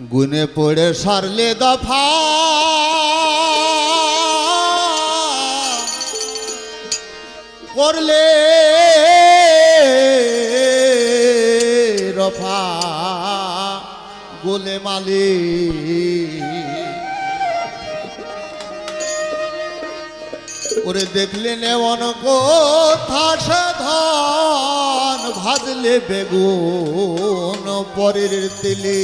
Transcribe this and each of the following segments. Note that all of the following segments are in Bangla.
গুনে পড়ে সারলে দফা। করলে রফা। গোলে মালি। ওরে দেখলেন এমন কোথা ধন, ভাজলে বেগুন পরের তেলে।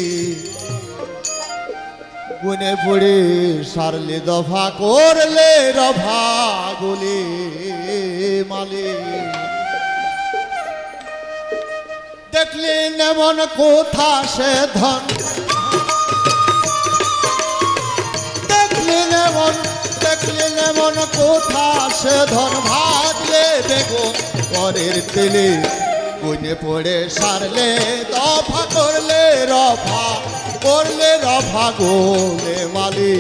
গুনে পড়ে সারলে দফা করলে রফা গোলে মালে। দেখলেন এমন কোথা সে ধন। দেখলেন এমন দেখলেন এমন কোথা সে ধন। ভাজলে বেগুন, পরের তেলে গুনে পড়ে সারলে দফা গোলে মালি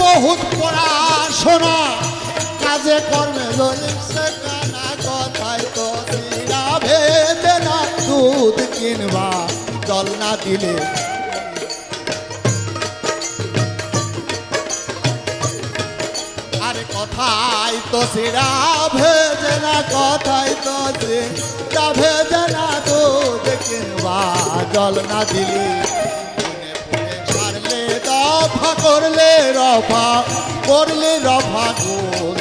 বহুত পড়াশোনা কাজে কর্মে জ্বলিছে জল না দিলে আরে কথাই তো সিরা ভেজে না কথাই তো সিরা ভেজে না দুধ কিনবা জল না দিলে। ছাড়লে, দফা করলে রফা করলে রফা গোলে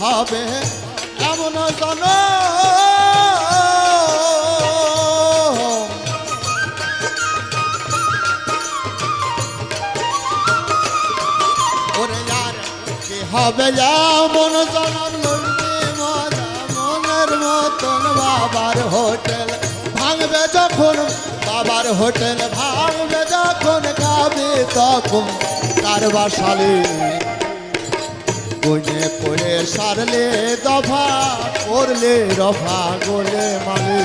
হবে এমন জন? হবে জনম লুটবে মনের মতন বাবার হোটেল ভাঙবে যখন, বাবার হোটেল ভাঙবে যখন গাবে তখন কার বাসালে। গুনে পড়ে সারলে দফা করলে রফা গোলে মালে।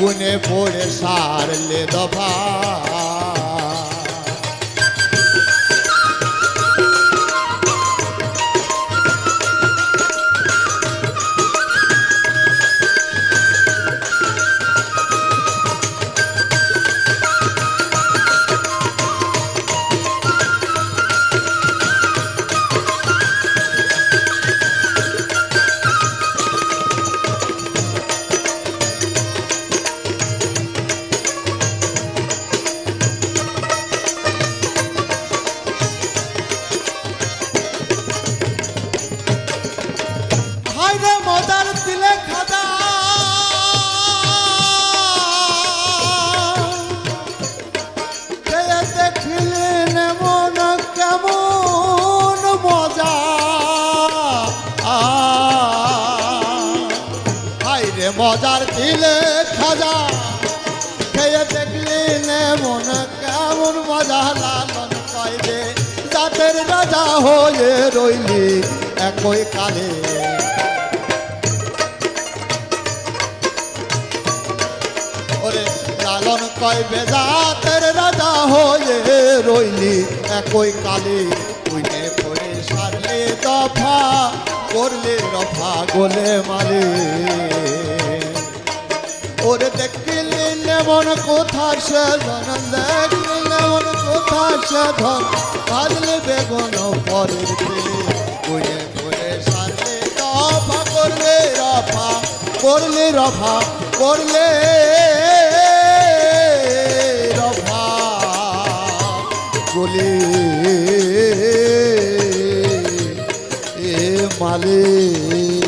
গুনে পড়ে সারলে দফা। মজার দিলে খাদা। দেখিলেন মন কেমন মজা? হাইরে মজার দিলে খাজা। খেয়ে দেখলেন মন কেমন মজা? লালন পাইবে জাতের রাজা হয়ে রইলি একই কালে। কয় বেজাতের রাজা হয়ে রইলি। একই কালে উইনে পড়ে সারলে দফা, করলে রফা গোলে মালে। ওরে দেখলি নেমন কোথা সে ধন, দেখলি নেমন কোথা সে ধন। ভাজলে বেগুন পরের তেলে উইনে পড়ে সারলে দফা, করলে রফা করলে রফা, করলে গলি এ মালিক